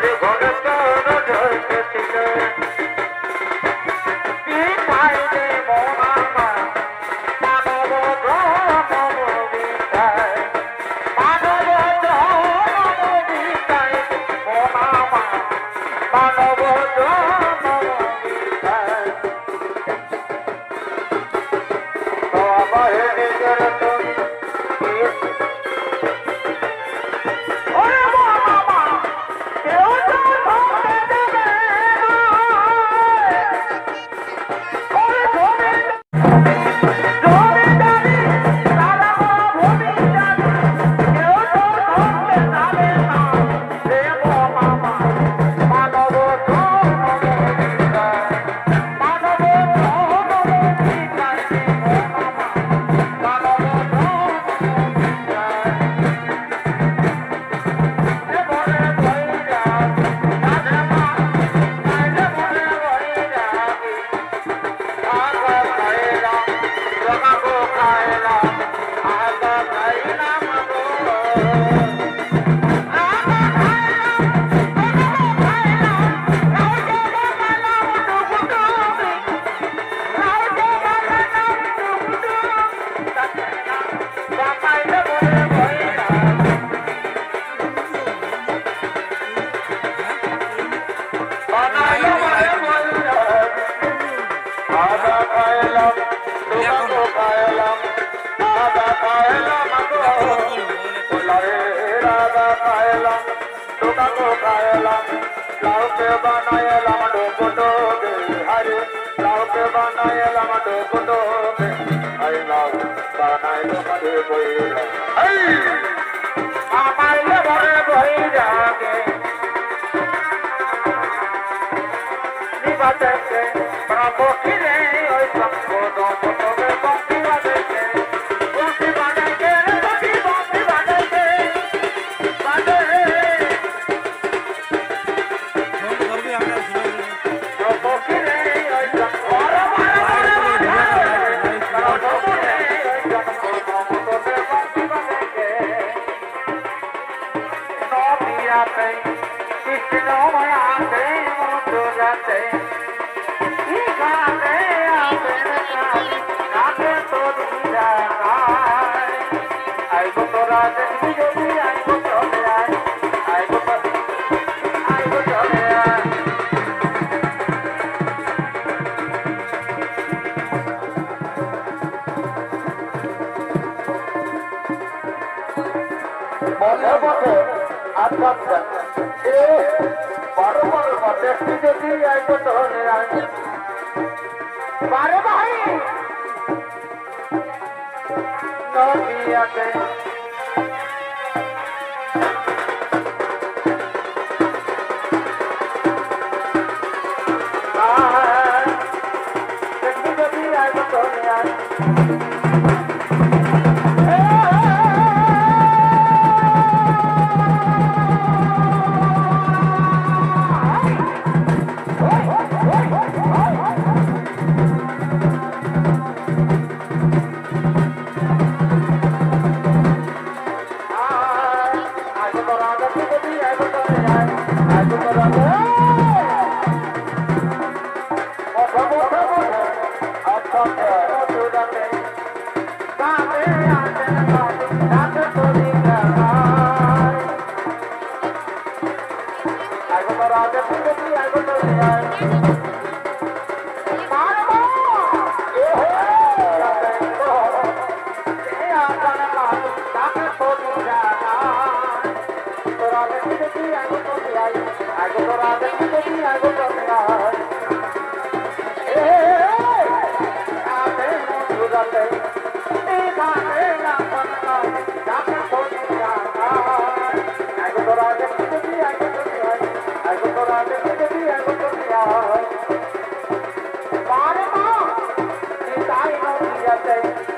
pode, pode. Radha পায়লা রাধা পায়লা টোকাকো পায়লা লাউকে বানায়লাম ডোকোটো হরে লাউকে বানায়লাম ডোকোটো আই লাউ বানাইলো বারে ভাই নদিয়াতে নদিয়াতে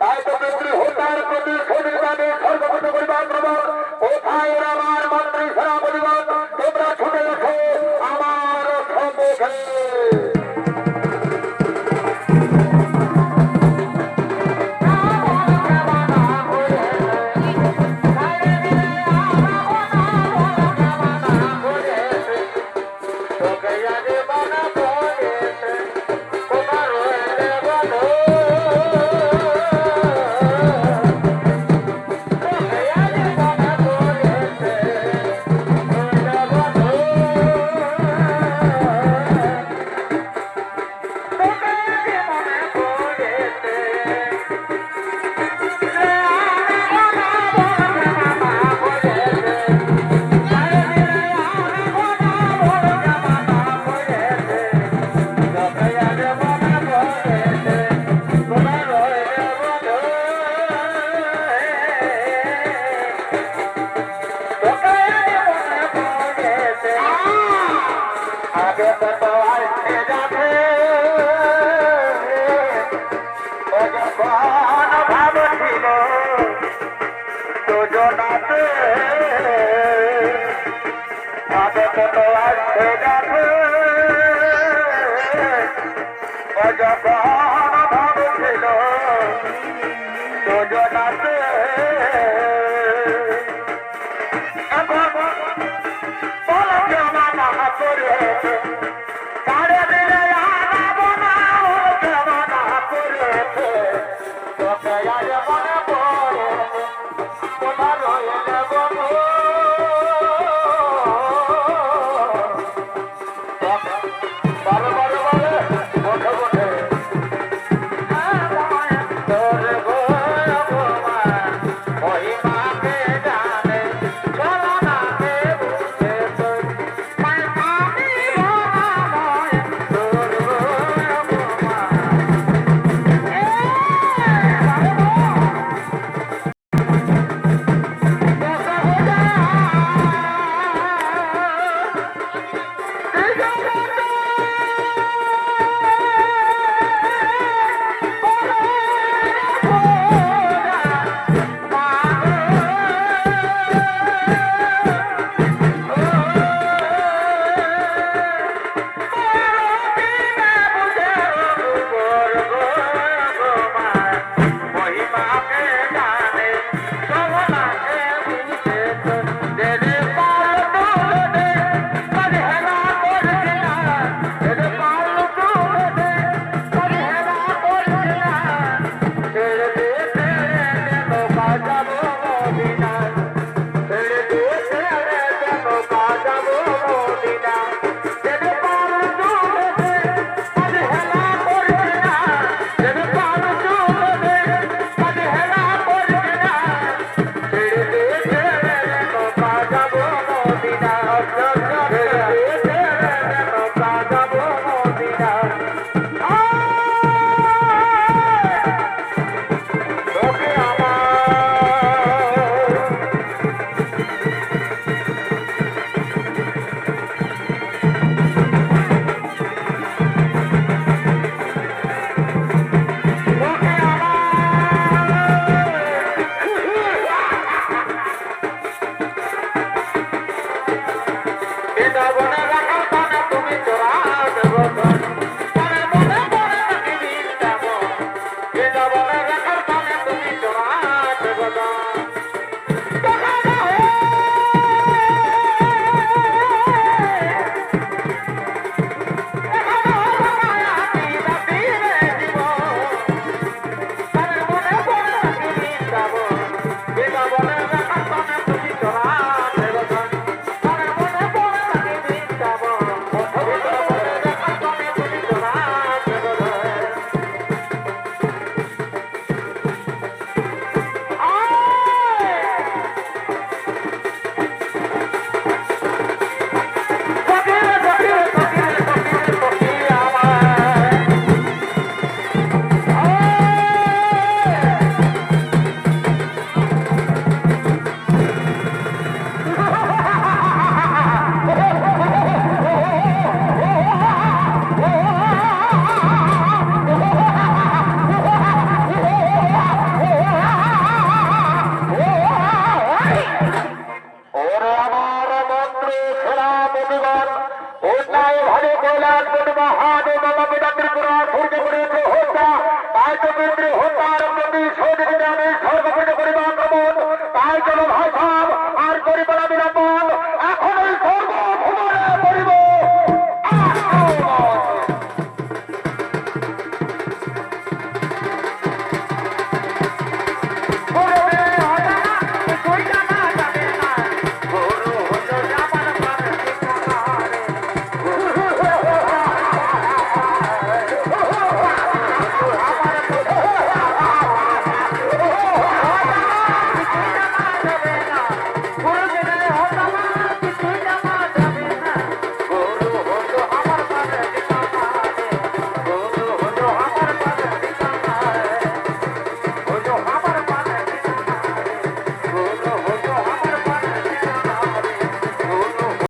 তাই তো হত্যার প্রতি নিবাবে নজর আছে হবে সেরা বন্ধুগণ অন্যায় ভাবে কৈলাস প্রতিমা হাত ও বাবা তাই তো কেন্দ্রে হত্যার প্রতি শোধ করে আমি তাই চলো ভাই সাহেব আর করিব না বিলম্ব